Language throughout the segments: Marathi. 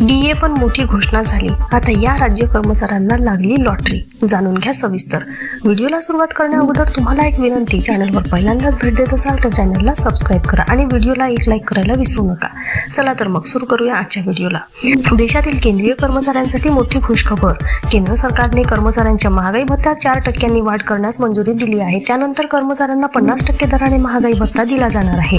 डीए पण मोठी घोषणा झाली. आता या राज्य कर्मचाऱ्यांना लागली लॉटरी. जाणून घ्या सविस्तर. व्हिडिओला सुरुवात करण्या अगोदर तुम्हाला एक विनंती. चॅनलवर पहिल्यांदाच भेट देत असाल तर चॅनलला सबस्क्राईब करा आणि व्हिडिओला एक लाईक करायला विसरू नका. चला तर मग सुरू करूया आजच्या व्हिडिओला. देशातील केंद्रीय कर्मचाऱ्यांसाठी मोठी खुशखबर केंद्र सरकारने कर्मचाऱ्यांच्या महागाई भत्त्यात चार टक्क्यांनी वाढ करण्यास मंजुरी दिली आहे. त्यानंतर कर्मचाऱ्यांना पन्नास टक्के दराने महागाई भत्ता दिला जाणार आहे.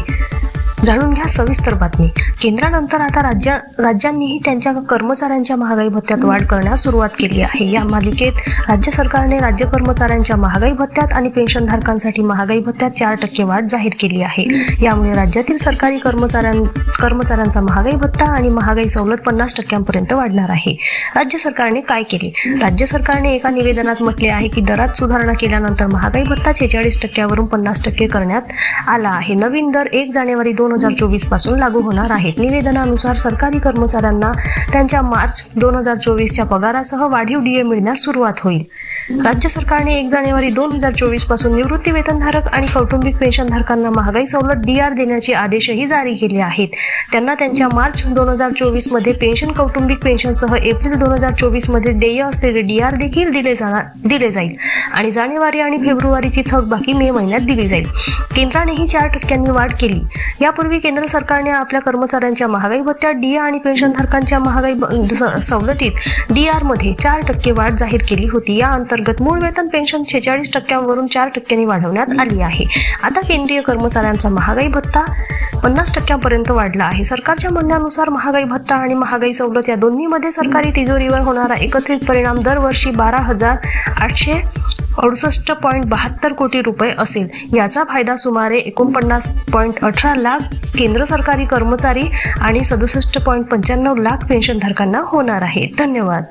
जाणून घ्या सविस्तर बातमी. केंद्रानंतर आता राज्या राज्यांनीही त्यांच्या कर्मचाऱ्यांच्या महागाई भत्त्यात वाढ करण्यास सुरुवात केली आहे. या मालिकेत राज्य सरकारने राज्य कर्मचाऱ्यांच्या महागाई भत्त्यात आणि पेन्शनधारकांसाठी महागाई भत्त्यात चार टक्के वाढ जाहीर केली आहे. यामुळे राज्यातील सरकारी कर्मचाऱ्यां कर्मचाऱ्यांचा महागाई भत्ता आणि महागाई सवलत पन्नास टक्क्यांपर्यंत वाढणार आहे. राज्य सरकारने काय केले? राज्य सरकारने एका निवेदनात म्हटले आहे की दरात सुधारणा केल्यानंतर महागाई भत्ता छेचाळीस टक्क्यावरून पन्नास टक्के करण्यात आला आहे. नवीन दर एक जानेवारी दोन हजार चोवीसपासून लागू होणार आहेत. निवेदनानुसार सरकारी कर्मचाऱ्यांना त्यांच्या मार्च दोन हजार चोवीसच्या पगारासह वाढीव डीए मिळण्यास सुरुवात होईल. राज्य सरकारने एक जानेवारी दोन हजार चोवीसपासून निवृत्ती वेतनधारक आणि कौटुंबिक पेन्शनधारकांना महागाई सवलत डीआर देण्याचे आदेशही जारी केले आहेत. त्यांना त्यांच्या मार्च दोन हजार चोवीसमध्ये पेन्शन कौटुंबिक पेन्शनसह एप्रिल दोन हजार चोवीसमध्ये देय असलेले डीआर देखील दिले जाणार दिले जाईल. आणि जानेवारी आणि फेब्रुवारीची थकबाकी मे महिन्यात दिली जाईल. केंद्रानेही चार टक्क्यांनी वाढ केली. यापूर्वी केंद्र सरकारने आपल्या कर्मचाऱ्यांच्या महागाई भत्त्यात डी आणि पेन्शनधारकांच्या महागाई स- सवलतीत डी मध्ये चार टक्के वाढ जाहीर केली होती. या अंतर्गत मूळ वेतन पेन्शन छेचाळीस टक्क्यांवरून चार टक्क्यांनी वाढवण्यात आली आहे. आता केंद्रीय कर्मचाऱ्यांचा महागाई भत्ता पन्नास टक्क्यांपर्यंत वाढला आहे. सरकारच्या म्हणण्यानुसार महागाई भत्ता आणि महागाई सवलत या दोन्हीमध्ये सरकारी तिजोरीवर होणारा एकत्रित परिणाम दरवर्षी बारा हजार आठशे अडुसष्ट पॉईंट बहात्तर कोटी रुपये असेल. याचा फायदा सुमारे एकोणपन्नास पॉईंट अठरा लाख केंद्र सरकारी कर्मचारी आणि सदुसष्ट पॉईंट पंच्याण्णव लाख पेन्शनधारकांना होणार आहे. धन्यवाद.